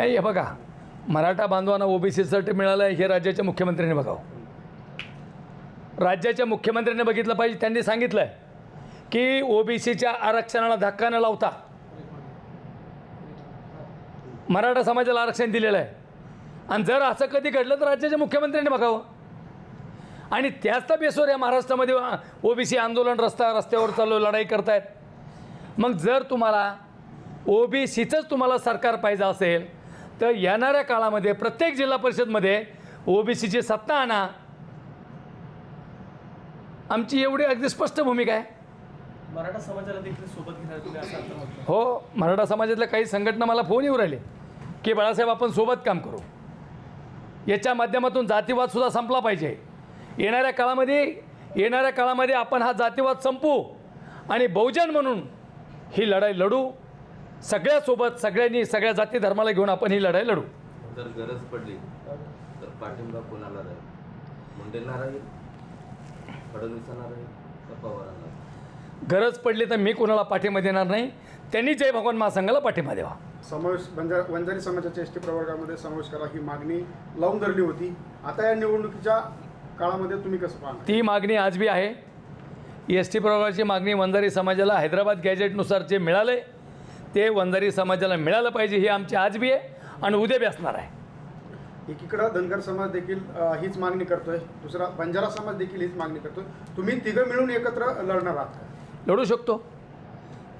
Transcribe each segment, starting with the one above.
नाही हे बघा. मराठा बांधवांना ओबीसीसाठी मिळालं आहे हे राज्याच्या मुख्यमंत्र्यांनी बघावं. राज्याच्या मुख्यमंत्र्यांनी बघितलं पाहिजे त्यांनी सांगितलं आहे की ओबीसीच्या आरक्षणाला धक्का न लावता मराठा समाजाला आरक्षण दिलेलं आहे. आणि जर असं कधी घडलं तर राज्याच्या मुख्यमंत्र्यांनी बघावं. आणि त्याच त्या बेसवर या महाराष्ट्रामध्ये ओबीसी आंदोलन रस्ता रस्त्यावर चालू लढाई करतायत. मग जर तुम्हाला ओबीसीचंच तुम्हाला सरकार पाहिजे असेल तर येणाऱ्या काळामध्ये प्रत्येक जिल्हा परिषदमध्ये ओबीसीची सत्ता आणा. आमची एवढी अगदी स्पष्ट भूमिका आहे. मराठा समाजाला देखील सोबत घेणार हो मराठा समाजातल्या काही संघटना मला फोन येऊ राहिले की बाळासाहेब आपण सोबत काम करू. याच्या माध्यमातून जातीवादसुद्धा संपला पाहिजे. येणाऱ्या काळामध्ये येणाऱ्या काळामध्ये आपण हा जातीवाद संपू आणि बहुजन म्हणून ही लढाई लढू. सगळ्यासोबत सगळ्यांनी सगळ्या जाती धर्माला घेऊन आपण ही लढाई लढू. जर गरज पडली तर पाठिंबा कोणाला राहील? मुंडेंना राहील? फडणवीसांना राहील? पवारांना? गरज पडली तर मी कोणाला पाठिंबा देणार नाही. त्यांनी जय भगवान महासंघाला पाठिंबा द्यावा. समावेश बंजा वंजारी समाजाच्या एस टी प्रवर्गामध्ये समावेश करा ही मागणी लावून धरली होती. आता या निवडणुकीच्या काळामध्ये तुम्ही कसं पाहता ती मागणी आज बी आहे. एस टी प्रवर्गाची मागणी वंजारी समाजाला हैदराबाद गॅजेटनुसार जे मिळालं आहे ते वंजारी समाजाला मिळालं पाहिजे ही आमची आज बी आहे आणि उद्या बी असणार आहे. एकीकडं धनगर समाज देखील अ, हीच मागणी करतोय. दुसरा बंजारा समाज देखील हीच मागणी करतोय. तुम्ही तिघं मिळून एकत्र लढणार आहात का? लढू शकतो.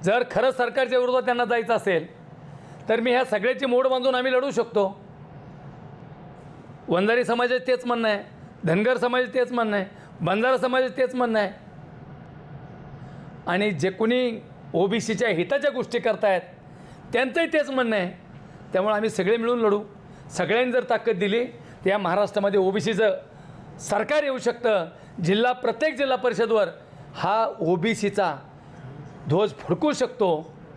जर खरंच सरकारच्या विरोधात त्यांना जायचं असेल तर मी ह्या सगळ्याची मोड बांधून आम्ही लढू शकतो. वंजारी समाजाचं तेच म्हणणं आहे. धनगर समाजाचं तेच म्हणणं आहे. बंजारा समाजाचं तेच म्हणणं आहे. आणि जे कोणी ओबीसीच्या हिताच्या गोष्टी करतायत. त्यांचंही तेच म्हणणं आहे. त्यामुळे आम्ही सगळे मिळून लढू. सगळ्यांनी जर ताकद दिली तर या महाराष्ट्रामध्ये ओबीसीचं सरकार येऊ शकतं. जिल्हा प्रत्येक जिल्हा परिषदवर हा ओबीसीचा ध्वज फडकू शकतो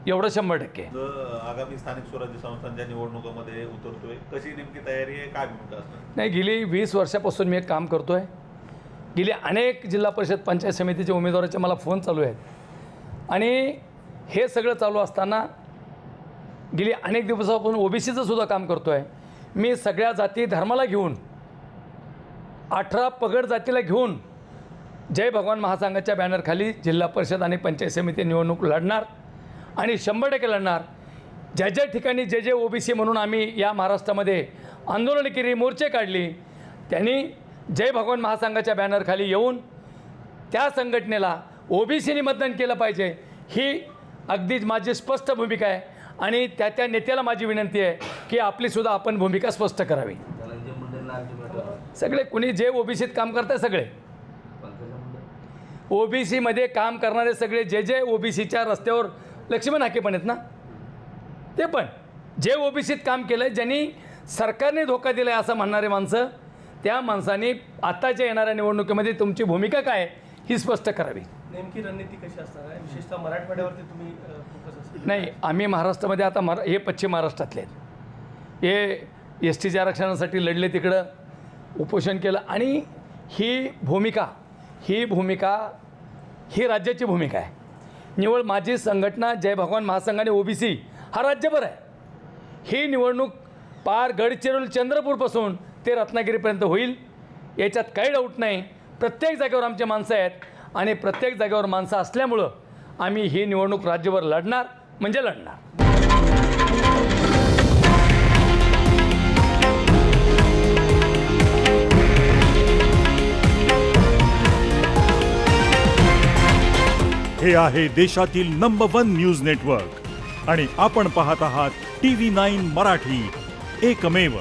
एवढं शंभर टक्के. आगामी स्थानिक स्वराज्य संस्थांच्या निवडणुकामध्ये उतरतोय कशी नेमकी तयारी आहे काय नाही गेली वीस वर्षापासून मी एक काम करतो आहे गेली अनेक जिल्हा परिषद पंचायत समितीचे उमेदवाराचे मला फोन चालू आहेत. आणि हे सगळं चालू असताना गेली अनेक दिवसापासून ओबीसीचं सुद्धा काम करतो आहे मी सगळ्या जाती धर्माला घेऊन अठरा पगड जातीला घेऊन जय भगवान महासंघाच्या बॅनरखाली जिल्हा परिषद आणि पंचायत समिती निवडणूक लढणार आणि शंभर टक्के लढणार. ज्या ज्या ठिकाणी जे जे ओबीसी म्हणून आम्ही या महाराष्ट्रामध्ये आंदोलनं केली मोर्चे काढली त्यांनी जय भगवान महासंघाच्या बॅनरखाली येऊन त्या संघटनेला ओबीसीने मतदान केलं पाहिजे. ही अगदीच माझी स्पष्ट भूमिका आहे. आणि त्या त्या नेत्याला माझी विनंती आहे की आपलीसुद्धा आपण भूमिका स्पष्ट करावी. सगळे कुणी जे ओबीसीत काम करतात सगळे. ओबीसीमध्ये काम करणारे सगळे जे जे ओबीसीच्या रस्त्यावर लक्ष्मण हाके पण आहेत ना? ते पण. जे ओबीसीत काम केलं आहे ज्यांनी सरकारने धोका दिला आहे असं म्हणणारे माणसं त्या माणसांनी आत्ताच्या येणाऱ्या निवडणुकीमध्ये तुमची भूमिका काय आहे ही स्पष्ट करावी. नेमकी रणनीती कशी असणार आहे? विशेषतः मराठवाड्यावरती तुम्ही फोकस नाही आम्ही महाराष्ट्रामध्ये आता मरा हे पश्चिम महाराष्ट्रातले आहेत. हे एस टीच्या आरक्षणासाठी लढले तिकडं उपोषण केलं आणि ही भूमिका ही भूमिका ही राज्याची भूमिका आहे. निवड माझी संघटना जय भगवान महासंघाने ओबीसी हा राज्यभर आहे. ही निवडणूक पार गडचिरोली चंद्रपूरपासून ते रत्नागिरीपर्यंत होईल याच्यात काही डाऊट नाही. प्रत्येक जागेवर आमचे माणसं आहेत. आणि प्रत्येक जागेवर माणसं असल्यामुळं आम्ही ही निवडणूक राज्यभर लढणार म्हणजे लढणार. हे आहे देशातील नंबर वन न्यूज नेटवर्क आणि आपण पाहत आहात टी व्ही नाईन मराठी. एकमेव